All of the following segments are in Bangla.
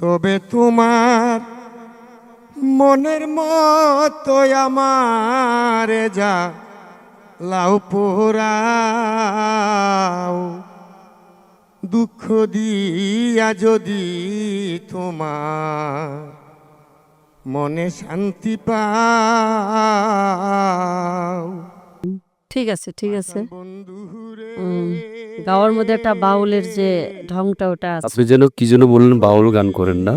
তবে তোমার মনের মতো আমার যা লাউ পোড়াও। দুঃখ দিয়া যদি তোমার মনে শান্তি পাও। ঠিক আছে ঠিক আছে। গাওয়ার মধ্যে একটা বাউলের যে ঢংটা ওটা আছে। আপনি যেন কি যেন বললেন বাউল গান করেন না।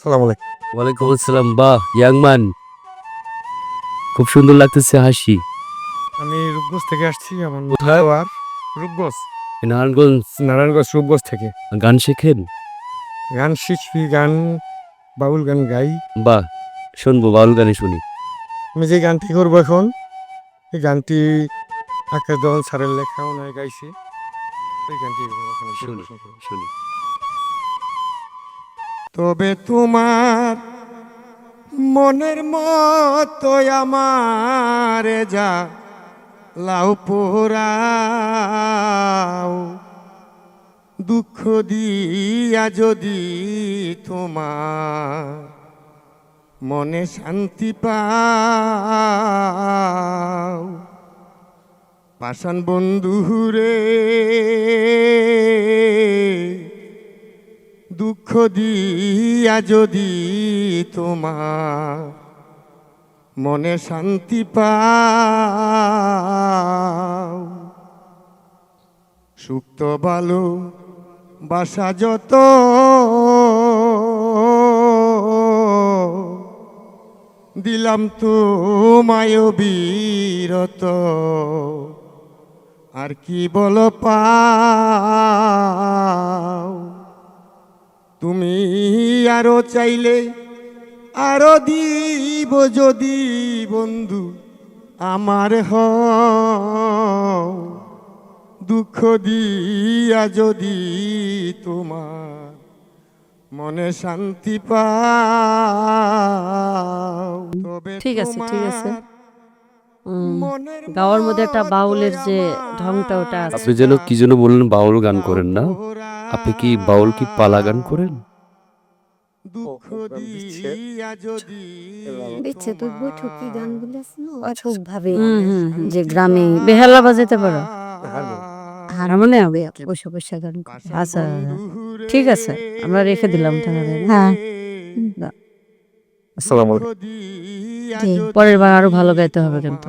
সালাম আলাইকুম। ওয়ালাইকুম আসসালাম বাহ ইয়াংমান খুব সুন্দর লাগতেছে হাসি। আমি রূপগঞ্জ থেকে আসছি আমার কোথায়? আর রূপগঞ্জ। নারায়ণগঞ্জ। নারায়ণগঞ্জ রূপগঞ্জ থেকে। গান শেখেন? গান শিখি গান বাউল গান গাই। বাহ শুনব বাউল গানে শুনি। আমি যে গানটি করব এখন এই গানটি আকাশ দেওয়ান স্যারের লেখা ওনায় গাইছে ওই গানটি। শুনি তবে তোমার মনের মতো আমার যা লাউ পোড়াও দুঃখ দিয়া যদি তোমার মনে শান্তি পাও। পাষাণ বন্ধুরে দুঃখ দিয়া যদি তোমার মনে শান্তি পাও। সুক্ত ভালো বাসা যত দিলাম তো মায় বীরত আর কি বল পাও? তুমি আরও চাইলে, আরও দিব যদি বন্ধু আমার হ দুঃখ দিয়া যদি তোমার মনে শান্তি তবে ঠিক আছে, ঠিক আছে। গাওয়ার মধ্যে একটা বাউলের যে ঢংটা ওটা আছে। আপনি যেন কি যেন বললেন বাউল গান করেন না? আপনি কি বাউল কি পালা গান করেন। যে গ্রামে বেহালা বাজাতে পারো। হারমোনে হবে বসে বসে গান আচ্ছা ঠিক আছে আমরা রেখে দিলাম তাহলে হ্যাঁ। আসসালামু পরের বার আরও ভালো গাইতে হবে কিন্তু।